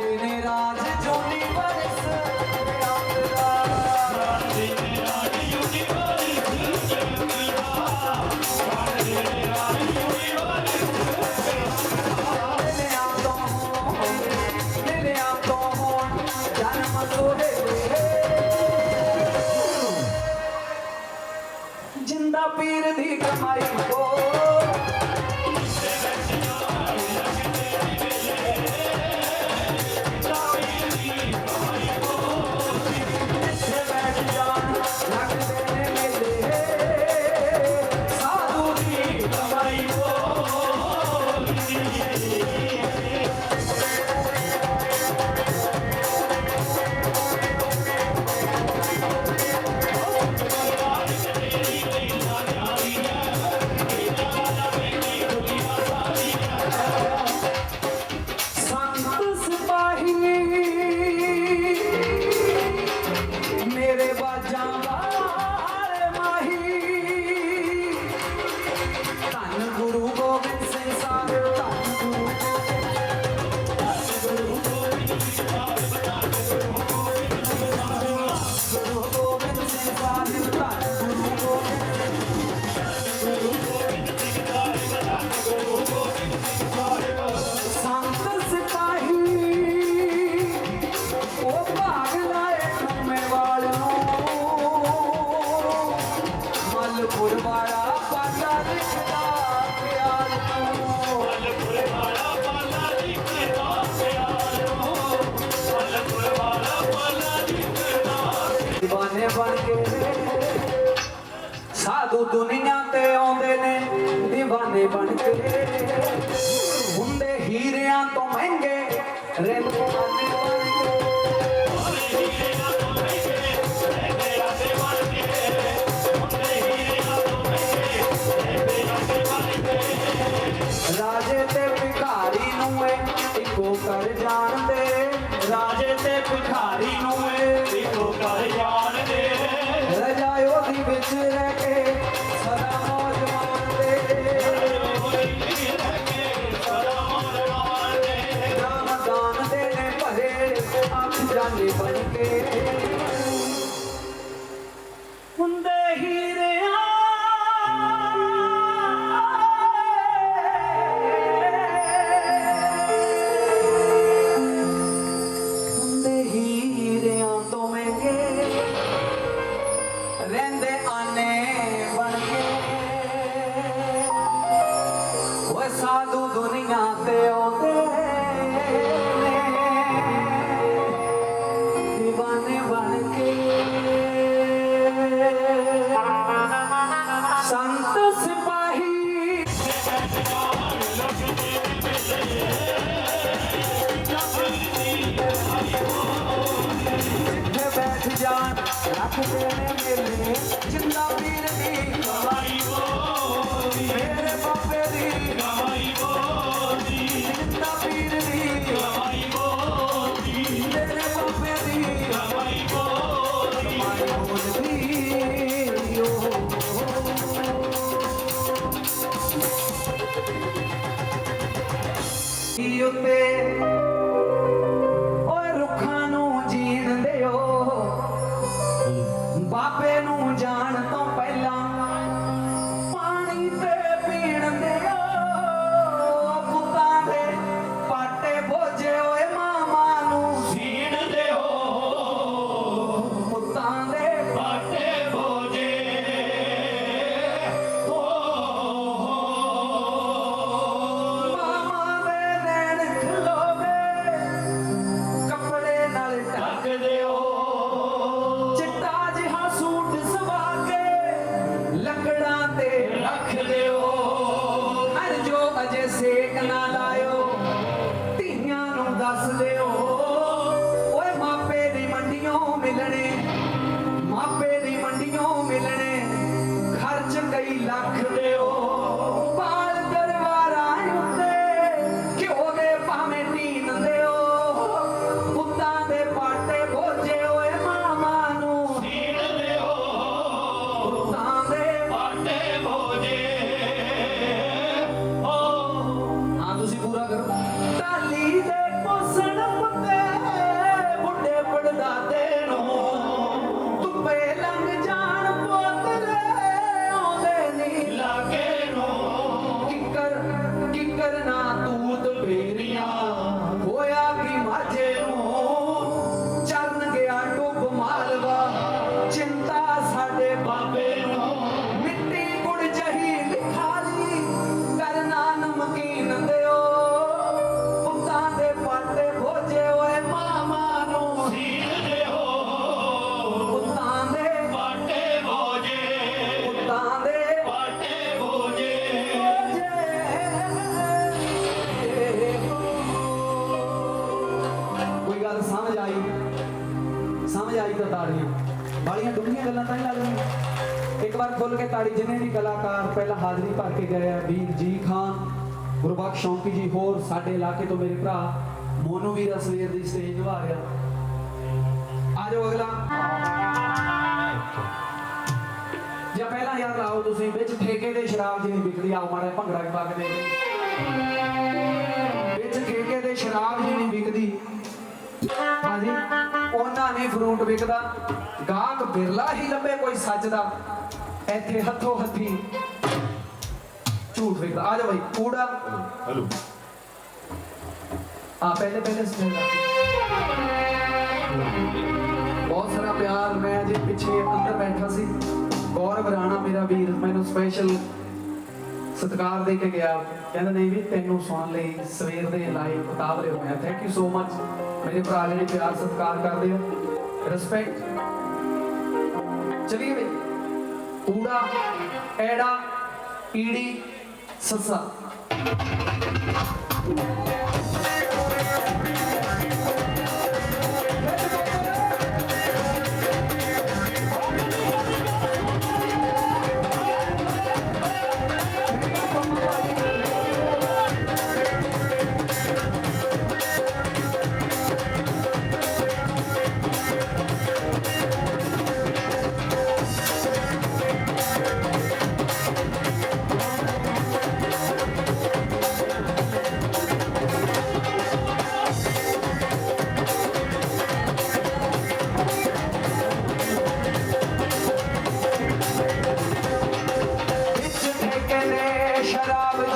ਜਾਣਦੇ دیਵਾਨੇ ਬਣ ਕੇ ਸਾਧੂ ਦੁਨੀਆ ਤੇ ਆਉਂਦੇ ਨੇ دیਵਾਨੇ ਬਣ ਕੇ। ਹੁੰਦੇ ਹੀਰਿਆਂ ਤੋਂ ਮਹਿੰਗੇ ਰੇਲ ਪਾਣੀ ਰਾਜੇ ਤੇ ਭਿਖਾਰੀ ਨੂੰ ਏ ਇੱਕੋ ਕਰ ਜਾਣਦੇ। ਰਾਜੇ ਤੇ ਭਿਖਾਰੀ ਨੂੰ ਰੱਖਦੇ ਨੇ ਮੇਲੇ ਜਿੰਦਾ ਪੀਰ ਦੀ ਗਵਾਈ ਤਾੜੀ ਜਿੰਨੇ ਵੀ ਕਲਾਕਾਰ ਪਹਿਲਾਂ ਹਾਜ਼ਰੀ ਭਰ ਕੇ ਗਏ ਆ, ਵੀਰ ਜੀ ਖਾਨ, ਗੁਰਬਖਸ਼ ਸ਼ੌਂਕੀ ਜੀ ਹੋਰ ਸਾਡੇ ਇਲਾਕੇ ਤੋਂ ਮੇਰੇ ਭਰਾ, ਮੋਨੂ ਵੀਰ ਅਸਲੀਰ ਦੀ ਸਟੇਜ ਨਿਭਾ ਰਿਹਾ ਆ ਜਾਓ ਅਗਲਾ। ਜਾਂ ਪਹਿਲਾਂ ਯਾਦ ਲਾਓ ਤੁਸੀਂ, ਵਿੱਚ ਠੇਕੇ ਦੇ ਸ਼ਰਾਬ ਜਿਹੀ ਵਿਕਦੀ ਆਓ ਮਾੜਾ ਭੰਗੜਾ ਵੀ ਪਾ ਕੇ ਦੇ ਵਿੱਚ ਠੇਕੇ ਦੇ ਸ਼ਰਾਬ ਜਿਹੀ ਨਹੀਂ ਵਿਕਦੀ, ਹਾਂਜੀ, ਉਹਨਾਂ ਨੇ ਫਰੂਟ ਵਿਕਦਾ। ਗਾਹਕ ਬਿਰਲਾ ਹੀ ਲੱਭੇ ਕੋਈ ਸੱਚ ਦਾ। ਇੱਥੇ ਹੱਥੋਂ ਹੱਥੀ। ਝੂਠ ਵੇਖ ਆ ਜਾ ਭਾਈ ਕੂੜਾ। ਹਲੋ। ਆ ਪਹਿਲੇ ਪਹਿਲੇ ਸੁਣ ਬਹੁਤ ਸਾਰਾ ਪਿਆਰ ਮੈਂ ਅਜੇ ਪਿੱਛੇ ਅੰਦਰ ਬੈਠਾ ਸੀ। ਗੌਰਵ ਰਾਣਾ ਮੇਰਾ ਵੀਰ ਮੈਨੂੰ ਸਪੈਸ਼ਲ ਸਤਿਕਾਰ ਦੇ ਕੇ ਗਿਆ। ਕਹਿੰਦਾ ਨਹੀਂ ਵੀ ਤੈਨੂੰ ਸੁਣ ਲਈ ਸਵੇਰ ਦੇ ਲਾਈਵ ਕਿਤਾਬ ਰਹੇ ਹੋਇਆ। ਥੈਂਕ ਯੂ ਸੋ ਮਚ ਮੇਰੇ ਭਰਾ ਜਿਹੜੇ ਪਿਆਰ ਸਤਿਕਾਰ ਕਰਦੇ ਹੋ ਰਿਸਪੈਕਟ ਚਲਿਏ ഊട ഏട ഇടി സസ शराब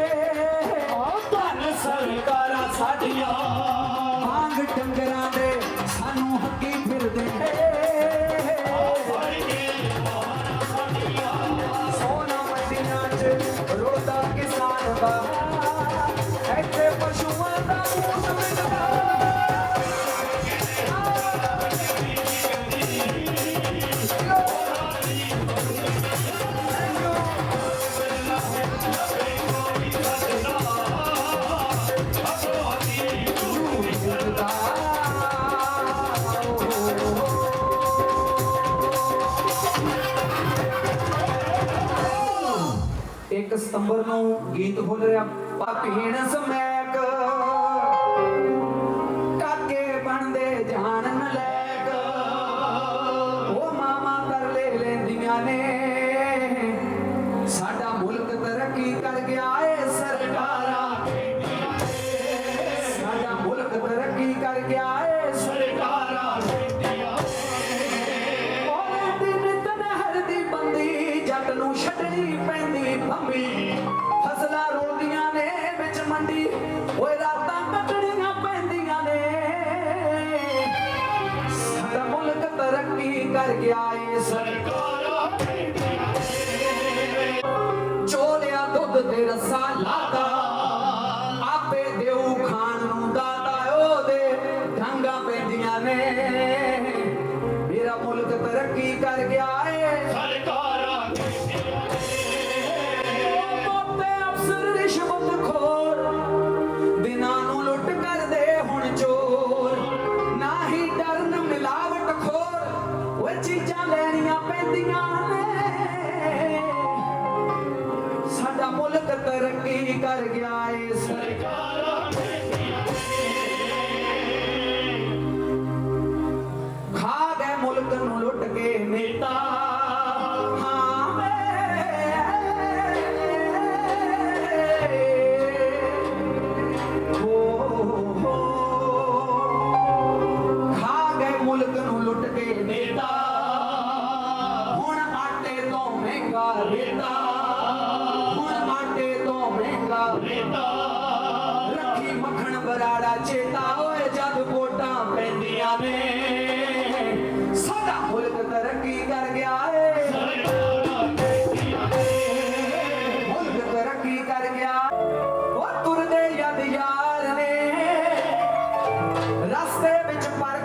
ਸਤੰਬਰ ਨੂੰ ਗੀਤ ਖੋਲ ਰਿਹਾ ਪਪਹੀਣ ਸਮੇਂ ਹੰਬੀ ਫਸਲਾਂ ਰੁਲਦੀਆਂ ਨੇ, ਵਿੱਚ ਮੰਡੀ, ਓਏ ਰਾਤਾਂ ਕੱਟਣੀਆਂ ਪੈਂਦੀਆਂ ਨੇ। ਸਾਡਾ ਮੁਲਕ ਤਰੱਕੀ ਕਰ ਗਿਆ ਏ ਸਰਕਾਰ